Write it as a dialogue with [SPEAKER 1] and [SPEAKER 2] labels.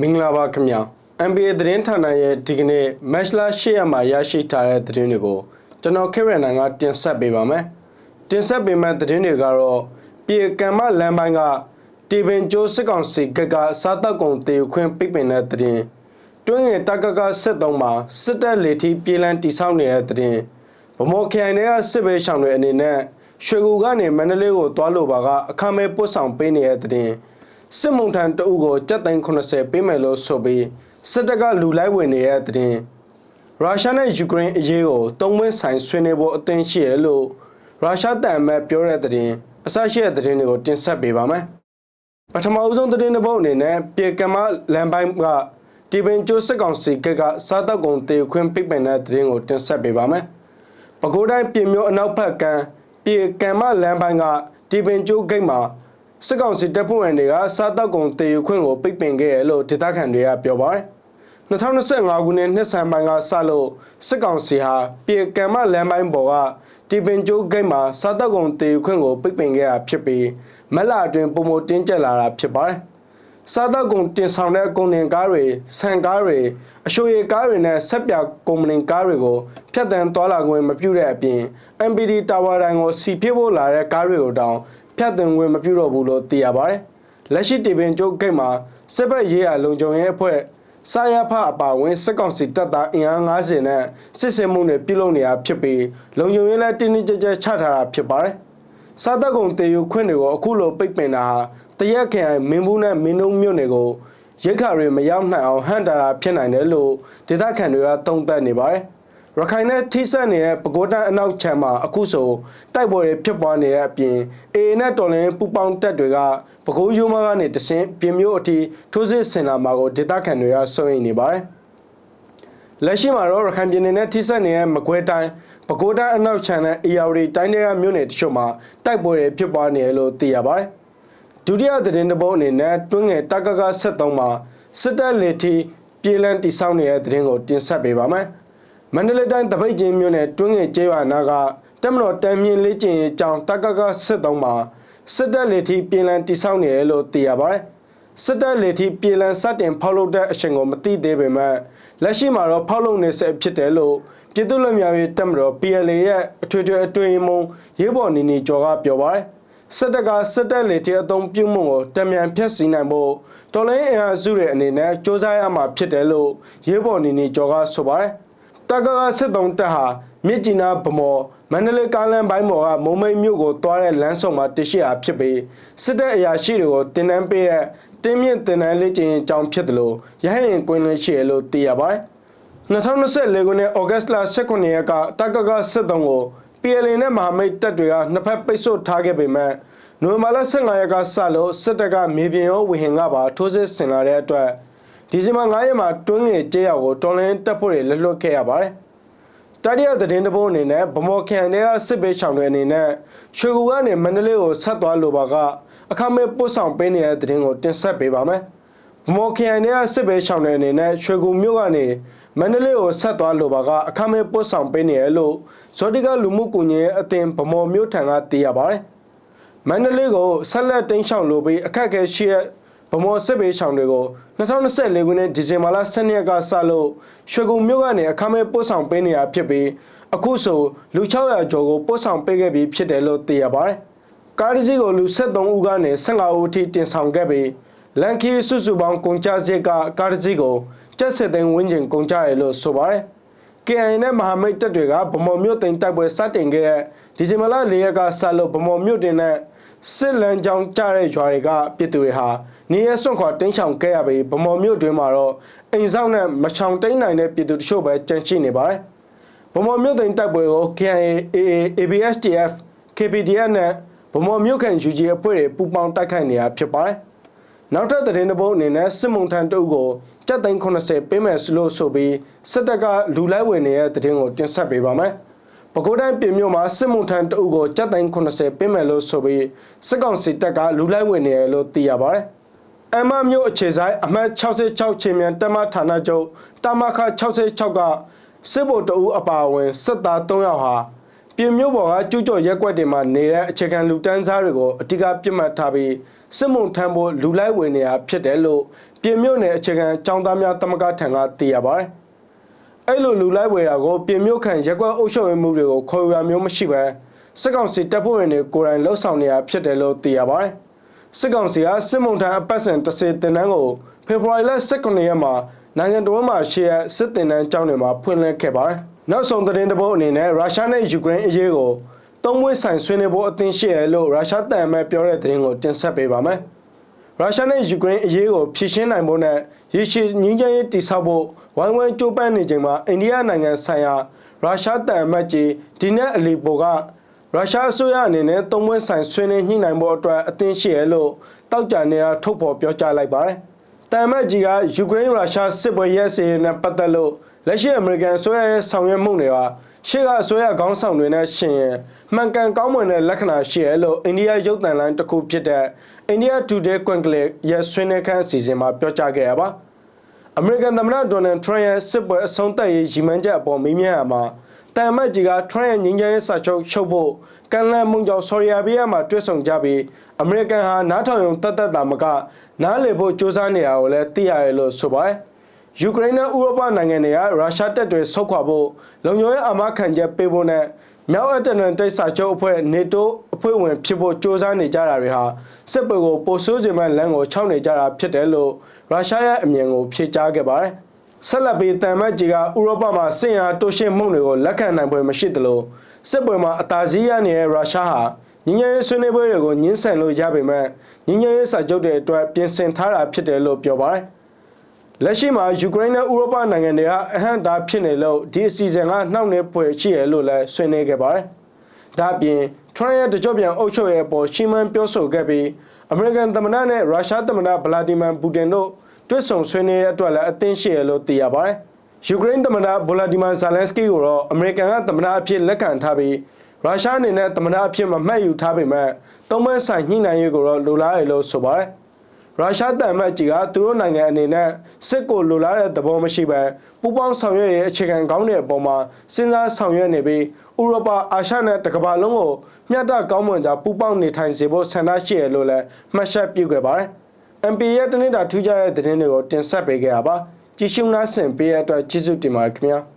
[SPEAKER 1] မင်္ဂလာပါခင်ဗျာ NBA သတင်းဌာနရဲ့ဒီကနေ့ match လာ၈ရက်မှာရရှိထားတဲ့သတင်းတွေကိုကျွန်တော်ခေရနန်ကတင်ဆက်ပေးပါမယ်တင်ဆက်ပေးမယ့်သတင်းတွေကတော့ပြေကံမလမ်းပိုင်းကတီပင်ကျိုးစစ်ကောင်စီကကစားတောက်ကုံတေခွင့်ပိတ်ပင်တဲ့သတင်းတွင်းငယ်တက်ကကစစ်တုံးမှာစစ်တပ်လေထီပြေးလန်းတိဆောက်နေတဲ့သတင်းဗမော်ခိုင်တွေကစစ်ဘေးရှောင်တွေအနေနဲ့ရွှေကူကနေမန္တလေးကိုသွားလို့ပါကအခမဲ့ပို့ဆောင်ပေးနေတဲ့သတင်း စစ်မုံထန်တအုပ်ကိုကြက်သိန်း80ပေးမယ်လို့ဆိုပြီးစစ်တပ်ကလူလိုက်ဝင်နေတဲ့တဲ့တင်ရုရှားနဲ့ယူကရိန်းအရေးကိုတုံးဝင်းဆိုင်ဆွေးနွေးဖို့အသင့်ရှိရလို့ရုရှားတန်မဲ့ပြောတဲ့တဲ့တင်အစရှိတဲ့တဲ့တင်တွေကိုတင်ဆက်ပေးပါမယ်ပထမအဆုံးတဲ့တင်တစ်ပုတ်အနေနဲ့ပြေကမလန်ပိုင်းကတီပင်ကျိုးစစ်ကောင်စီကကစားတောက်ကုန်တေခွင့်ပိတ်ပင်တဲ့တဲ့တင်ကိုတင်ဆက်ပေးပါမယ်ပဲခူးတိုင်းပြည်မျိုးအနောက်ဘက်ကမ်းပြေကံမလန်ပိုင်းကတီပင်ကျိုးဂိတ်မှာ စစ်ကောင်စီတပ်ဖွဲ့ဝင်တွေကစားတောက်ကုန်တည်ယူခွင့်ကိုပိတ်ပင်ခဲ့ရလို့ဒေသခံတွေကပြောပါတယ်။2025ခုနှစ်နှစ်ဆန်ပိုင်းကစလို့စစ်ကောင်စီဟာပြေကံမလမ်းပိုင်းပေါ်ကတီပင်ကျိုးဂိတ်မှာစားတောက်ကုန်တည်ယူခွင့်ကိုပိတ်ပင်ခဲ့ရဖြစ်ပြီးမက်လာအတွင်းပုံမတင်းကျပ်လာတာဖြစ်ပါတယ်။စားတောက်ကုန်တင်ဆောင်တဲ့ကုန်တင်ကားတွေဆန်ကားတွေအရှိုရည်ကားတွေနဲ့ဆက်ပြကုမ္ပဏီကားတွေကိုဖျက်တမ်းသွားလာခွင့်မပြုတဲ့အပြင် MPD တာဝါတိုင်းကိုစီပြဖို့လာတဲ့ကားတွေကိုတောင် ဖြတ်သွင်းခွင့်မပြုတော့ဘူးလို့သိရပါတယ်။လက်ရှိတီပင်ကျုပ်ဂိတ်မှာစစ်ဘက်ရေးရာလုံခြုံရေးအဖွဲ့စာရဖအပါအဝင်စစ်ကောင်စီတပ်သားအင်အား90နဲ့စစ်စင်မှုတွေပြုလုပ်နေတာဖြစ်ပြီးလုံခြုံရေးလည်းတင်းတင်းကြပ်ကြပ်ချထားတာဖြစ်ပါတယ်။စားတပ်ကုံတေယူခွင့်တွေကိုအခုလိုပိတ်ပင်တာဟာတရက်ခရိုင်မင်းဘူးနဲ့မင်းနှုံမြို့နယ်ကိုရိတ်ခါတွေမရောက်နိုင်အောင်ဟန်တာတာဖြစ်နိုင်တယ်လို့ဒေသခံတွေကသုံးသပ်နေပါတယ်။ ရခိုင်နဲ့ထိစပ်နေတဲ့ပဲခူးတိုင်းအနောက်ခြမ်းမှာအခုဆိုတိုက်ပွဲတွေဖြစ်ပွားနေတဲ့အပြင်အေအေနဲ့တော်လင်းပူပေါင်းတပ်တွေကပဲခူးယူမကနေတဆင့်ပြင်မျိုးအထိထိုးစစ်ဆင်လာမှာကိုဒေသခံတွေကစိုးရိမ်နေပါတယ်။လက်ရှိမှာတော့ရခိုင်ပြည်နယ်နဲ့ထိစပ်နေတဲ့မကွဲတိုင်းပဲခူးတိုင်းအနောက်ခြမ်းနဲ့အေယာဝတီတိုင်းတွေကမြို့နယ်တချို့မှာတိုက်ပွဲတွေဖြစ်ပွားနေတယ်လို့သိရပါတယ်။ဒုတိယသတင်းတစ်ပုဒ်အနေနဲ့တွင်းငယ်တက်ကက73မှာစစ်တပ်လေထီပြည်လန်တိဆောက်နေတဲ့သတင်းကိုတင်ဆက်ပေးပါမယ်။ မန္တလေးတိုင်းတပိတ်ချင်းမြို့နယ်တွင်းငယ်ကျေးရွာနာကတက်မတော်တမ်းမြင့်လေးကျင်ရေးကြောင်းတက်ကက73မှာစစ်တပ်လေထီပြည်လန်တိဆောက်နေတယ်လို့သိရပါတယ်။စစ်တပ်လေထီပြည်လန်စတင်ဖောက်လုပ်တဲ့အရှင်ကိုမသိသေးပေမဲ့လက်ရှိမှာတော့ဖောက်လုပ်နေဆဲဖြစ်တယ်လို့ပြည်သူ့လူမျိုးရေးတက်မတော် PLA ရဲ့အထွေထွေအတွင်းမုံရေးပေါ်နေနေကျော်ကပြောပါတယ်။စစ်တပ်ကစစ်တပ်လေထီအုံပြုံမှုကိုတံမြန်ဖျက်ဆီးနိုင်ဖို့တော်လိုင်းအင်အားစုတွေအနေနဲ့စ조사ရမှာဖြစ်တယ်လို့ရေးပေါ်နေနေကျော်ကဆိုပါတယ်။ တက်ကကစစ်တုံးတက်ဟာမြစ်ကြီးနားဗမော်မန္တလေးကားလမ်းပိုင်းပေါ်ကမုံမိတ်မြို့ကိုသွားတဲ့လမ်းဆောင်မှာတရှိရာဖြစ်ပြီးစစ်တပ်အရာရှိတွေကိုတင်နန်းပေးတဲ့တင်းမြင့်တင်နန်းလေးကျင်းအကြောင်းဖြစ်တယ်လို့ရဟရင်ကွင်းလင်းရှိရလို့သိရပါတယ်။2024ခုနှစ်ဩဂတ်လ18ရက်ကတက်ကကစစ်တုံးကို PLA နဲ့မဟာမိတ်တပ်တွေကနှစ်ဖက်ပိတ်ဆို့ထားခဲ့ပေမဲ့နိုဝင်ဘာလ15ရက်ကစလို့စစ်တပ်ကမြေပြင်ရောဝေဟင်ကပါထိုးစစ်ဆင်လာတဲ့အတွက် ဒီဇင်ဘာ9ရက်မှာတွင်းငယ်ကျေးရွာကိုတော်လင်းတပ်ဖွဲ့တွေလက်လွတ်ခဲ့ရပါတယ်။တတိယသတင်းတစ်ပုဒ်အနေနဲ့ဗမော်ခန်တွေကစစ်ဘေးရှောင်တွေအနေနဲ့ရွှေကူကနေမန္တလေးကိုဆက်သွားလိုပါကအခမဲ့ပို့ဆောင်ပေးနေတဲ့သတင်းကိုတင်ဆက်ပေးပါမယ်။ဗမော်ခန်တွေကစစ်ဘေးရှောင်တွေအနေနဲ့ရွှေကူမြို့ကနေမန္တလေးကိုဆက်သွားလိုပါကအခမဲ့ပို့ဆောင်ပေးနေရလို့ဇောတိကလူမှုကွန်ရက်အသင်းဗမော်မြို့ထံကသိရပါတယ်။မန္တလေးကိုဆက်လက်တင်းရှောင်လိုပြီးအခက်အခဲရှိတဲ့ ဗမော်စစ်ဘေးရှောင်တွေကို2024ခုနှစ်ဒီဇင်ဘာလ12ရက်ကစလို့ရွှေကူမြို့ကနေအခမဲ့ပို့ဆောင်ပေးနေတာဖြစ်ပြီးအခုဆိုလူ600ကျော်ကိုပို့ဆောင်ပေးခဲ့ပြီးဖြစ်တယ်လို့သိရပါတယ်။ကားတစ်စီးကိုလူ73ဦးကနေ15ဦးအထိတင်ဆောင်ခဲ့ပြီးလန်ကီစုစုပေါင်းကုန်ကျစရိတ်ကကားတစ်စီးကိုကျပ်စစ်သိန်းဝန်းကျင်ကုန်ကျရလို့ဆိုပါတယ်။ KIA နဲ့မဟာမိတ်တပ်တွေကဗမော်မြို့သိမ်းတိုက်ပွဲစတင်ခဲ့တဲ့ဒီဇင်ဘာလ၄ရက်ကစလို့ဗမော်မြို့တင်တဲ့စစ်လမ်းကြောင်းကြတဲ့ရွာတွေကပြည်သူတွေဟာ နေရစွန့်ခွာတင်းချောင်ခဲ့ရပြီးဗမော်မြို့တွင်မှာတော့အိမ်ဆောင်နဲ့မချောင်တိန်နိုင်တဲ့ပြည်သူတချို့ပဲကြန့်ရှိနေပါတယ်။ဗမော်မြို့သိမ်းတိုက်ပွဲကို KIA, AA, ABSDF, KPDF နဲ့ဗမော်မြို့ခံ UG အဖွဲ့တွေပူးပေါင်းတိုက်ခိုက်နေတာဖြစ်ပါတယ်။နောက်ထပ်သတင်းတစ်ပုဒ်အနေနဲ့စစ်မုံထန်တုပ်ကိုကြက်သိန်း80ပေးမယ်လို့ဆိုပြီးစစ်တပ်ကလူလိုက်ဝင်နေတဲ့သတင်းကိုတင်ဆက်ပေးပါမယ်။ပဲခူးတိုင်းပြည်မြို့မှာစစ်မှုထမ်းတအုပ်ကိုကြက်သိန်း80ပေးမယ်လို့ဆိုပြီးစစ်ကောင်စီတပ်ကလူလိုက်ဝင်နေတယ်လို့သိရပါတယ်။ အမမြို့အခြေဆိုင်အမှတ်66ချင်းမြန်တက်မဌာနချုပ်တာမခ66ကစစ်ဗိုလ်တအုပ်အပါအဝင်စစ်သား3ယောက်ဟာပြည်မြို့ပေါ်ကကျူးကျော်ရက်ကွက်တွေမှာနေတဲ့အခြေခံလူတန်းစားတွေကိုအတိကပြစ်မှတ်ထားပြီးစစ်မှုထမ်းဖို့လူလိုက်ဝင်နေတာဖြစ်တယ်လို့ပြင်မြို့နယ်အခြေခံចောင်းသားများတမကထံကသိရပါတယ်။အဲ့လိုလူလိုက်ဝေတာကိုပြင်မြို့ခံရက်ကွက်အုပ်ချုပ်ရေးမှုတွေကိုခေါ်ယူရမျိုးမရှိဘဲစစ်ကောင်စီတပ်ဖွဲ့ဝင်တွေကိုယ်တိုင်လှုပ်ဆောင်နေရဖြစ်တယ်လို့သိရပါတယ်။ စစ်ကောင်စီကစစ်မုံထံအပတ်စဉ်တစ်စေတင်နန်းကိုဖေဖော်ဝါရီလ18ရက်မှာနိုင်ငံတော်မှာရှေ့ရစစ်တင်နန်းကျောင်းတွေမှာဖွင့်လှစ်ခဲ့ပါတယ်။နောက်ဆုံးသတင်းတစ်ပုဒ်အနေနဲ့ရုရှားနဲ့ယူကရိန်းအရေးကိုသုံးဝင်းဆိုင်ဆွေးနွေးဖို့အသင့်ရှိရလို့ရုရှားတန်အမတ်ပြောတဲ့သတင်းကိုတင်ဆက်ပေးပါမယ်။ရုရှားနဲ့ယူကရိန်းအရေးကိုဖြေရှင်းနိုင်ဖို့နဲ့ရေရှည်ငြိမ်းချမ်းရေးတည်ဆောက်ဖို့ဝိုင်းဝန်းကြိုးပမ်းနေချိန်မှာအိန္ဒိယနိုင်ငံဆိုင်ရာရုရှားတန်အမတ်ကြီးဒီနက်အလီပိုက ရုရှားအစိုးရအနေနဲ့သုံးဝင်းဆိုင်ဆွေးနွေးညှိနှိုင်းဖို့အတွက်အသင့်ရှိရလို့တောက်ကြနေတာထုတ်ဖော်ပြောကြားလိုက်ပါတယ်။တန်အမတ်ကြီးကယူကရိန်းရုရှားစစ်ပွဲရဲစည်နဲ့ပတ်သက်လို့လက်ရှိအမေရိကန်အစိုးရရဲ့ဆောင်ရွက်မှုတွေကရှေ့ကအစိုးရခေါင်းဆောင်တွေနဲ့ရှင်ရင်မှန်ကန်ကောင်းမွန်တဲ့လက္ခဏာရှိရလို့အိန္ဒိယရုပ်သံလိုင်းတစ်ခုဖြစ်တဲ့ India Today ကွန်ကလစ်ရဲ့ဆွေးနွေးခန်းအစီအစဉ်မှာပြောကြားခဲ့ရပါအမေရိကန်သမ္မတဒေါ်နယ်ထရန့်ရဲ့စစ်ပွဲအဆုံးသတ်ရေးရည်မှန်းချက်အပေါ်မေးမြန်းရမှာ တန်မတ်ကြီးကထရန့်ငင်းကြဲစာချုပ်ချုပ်ဖို့ကမ်းလမ်းမုံကြောင်ဆော်ရီယာဘီယာမှာတွေ့ဆုံကြပြီးအမေရိကန်ဟာနားထောင်ရုံတတ်တတ်တာမကနားလည်ဖို့စ조사နေတာကိုလည်းသိရတယ်လို့ဆိုပါတယ်ယူကရိန်းနဲ့ဥရောပနိုင်ငံတွေကရုရှားတပ်တွေဆုတ်ခွာဖို့လုံခြုံရေးအာမခံချက်ပေးဖို့နဲ့မြောက်အတ္တလန်တိတ်စာချုပ်အဖွဲ့ NATO အဖွဲ့ဝင်ဖြစ်ဖို့ကြိုးစားနေကြတာတွေဟာစစ်ပွဲကိုပိုဆိုးစေမဲ့လမ်းကိုခြောက်နေကြတာဖြစ်တယ်လို့ရုရှားရဲ့အမြင်ကိုဖြေကြားခဲ့ပါတယ်။ ဆက်လက်ပြီးတန်မတ်ကြီးကဥရောပမှာစစ်ရာတိုးရှင်းမှုတွေကိုလက်ခံနိုင်ပွဲမရှိသလိုစစ်ပွဲမှာအသာစီးရနေတဲ့ရုရှားဟာညီညွတ်ရေးဆွေးနွေးပွဲတွေကိုညှင်းဆန်လို့ရပေမဲ့ညီညွတ်ရေးစာချုပ်တွေအတွက်ပြင်ဆင်ထားတာဖြစ်တယ်လို့ပြောပါတယ်။လက်ရှိမှာယူကရိန်းနဲ့ဥရောပနိုင်ငံတွေကအဟန့်တာဖြစ်နေလို့ဒီအစီအစဉ်ကနှောင့်နှေးဖွယ်ရှိရလို့လည်းဆွေးနွေးခဲ့ပါတယ်။ဒါ့အပြင်ထရန့်ရဲ့တကြော့ပြန်အုပ်ချုပ်ရဲ့အပေါ်ရှီမန်ပြောဆိုခဲ့ပြီးအမေရိကန်သမ္မတနဲ့ရုရှားသမ္မတဗလာဒီမီပူတင်တို့ တွေ့ဆုံဆွေးနွေးတဲ့အတွက်လည်းအသင့်ရှိရလို့သိရပါတယ်။ယူကရိန်းသမ္မတဗလာဒီမီဇာလန်စကီကိုတော့အမေရိကန်ကသမ္မတအဖြစ်လက်ခံထားပြီးရုရှားအနေနဲ့သမ္မတအဖြစ်မမှတ်ယူထားပေမဲ့သုံးမဆိုင်ညှိနှိုင်းရေးကိုတော့လိုလားတယ်လို့ဆိုပါတယ်။ရုရှားတန်မတ်ကြီးကသူတို့နိုင်ငံအနေနဲ့စစ်ကိုလိုလားတဲ့သဘောမရှိဘဲပူးပေါင်းဆောင်ရွက်ရေးအခြေခံကောင်းတဲ့အပေါ်မှာစဉ်းစားဆောင်ရွက်နေပြီးဥရောပအာရှနဲ့တကမ္ဘာလုံးကိုမျှတကောင်းမွန်စွာပူးပေါင်းနေထိုင်စေဖို့ဆန္ဒရှိရလို့လည်းမှတ်ချက်ပြုခဲ့ပါတယ်။ MP ရဲ့တနင်္လာထူးခြားတဲ့သတင်းတွေကိုတင်ဆက်ပေးခဲ့တာပါ။ကြည့်ရှုနားဆင်ပေးရတဲ့အတွက်ကျေးဇူးတင်ပါတယ်ခင်ဗျာ။